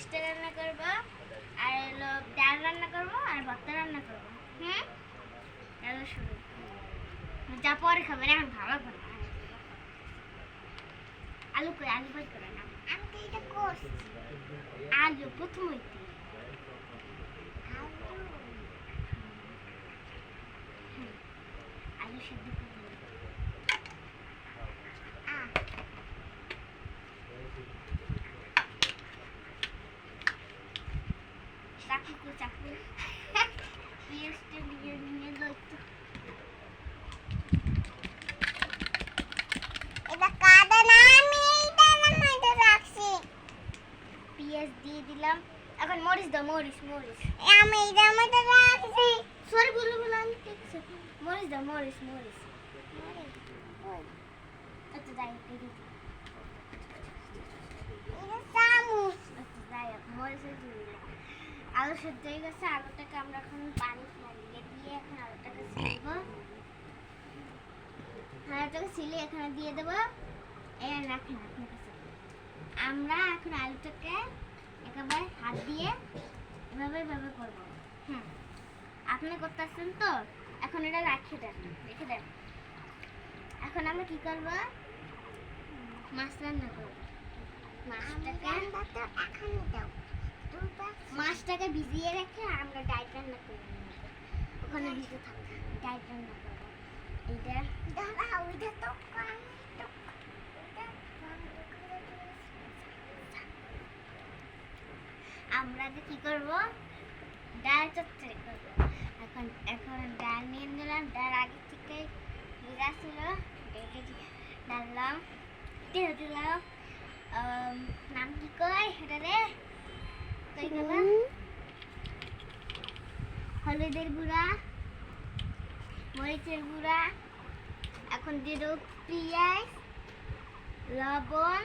গোস্ত রান্না আর হলো ডাল রান্না করব আর ভর্তা রান্না শুরু। যা পরে ভালো আলু করে আলু করে না আমি তো এটা করছি। আলু প্রথম হইতে। আলু। আলু চাকু কো চাকু পেঁয়াজটা নিয়ে নিয়ে একটু এটা কাদা না, আমি এইটা না মধ্যে রাখছি। পেঁয়াজ দিয়ে দিলাম। এখন মরিচ দাও, মরিচ মরিচ। আমি এইটার মধ্যে রাখছি। সরি বলে বলে আমি ঠিক আছে মরিচ দাও, মরিচ মরিচ। আচ্ছা যাই হোক এই দিই। এটা চামচ আচ্ছা যাই হোক মরিচের দিয়ে দিলাম আলু সেদ্ধ হয়ে গেছে, আলুটাকে আমরা এখন পানি লাগিয়ে দিয়ে এখন আলুটাকে ছিলব আলুটাকে ছিলে এখানে দিয়ে দেবো। এই রাখেন আপনার কাছে। আমরা এখন আলুটাকে একেবারে হাত দিয়ে এভাবে এভাবে করব। হুম। আপনি করতেছেন তো? এখন এটা রাখে দেন, রেখে দেন। এখন আমরা কি করব? মাছ রান্না করব। মাছটাকে এখন দাও মাছটাকে ভিজিয়ে রেখে আমরা ডাইট রান্না করে ওখানে ভিজে থাকবে ডাইট রান্না করব। এইটা। দাদা ওইটা তো। আমরা যে কি করব? ডাল চচ্চড়ি করব। এখন এখন ডাল নিয়ে নিলাম। ডাল আগে থেকে ভিজা ছিল। ডাললাম তেল দিলাম নাম, কি কয়? এটা রে হলুদের গুঁড়া মরিচের গুঁড়া এখন দিয়ে দেবো পেঁয়াজ লবণ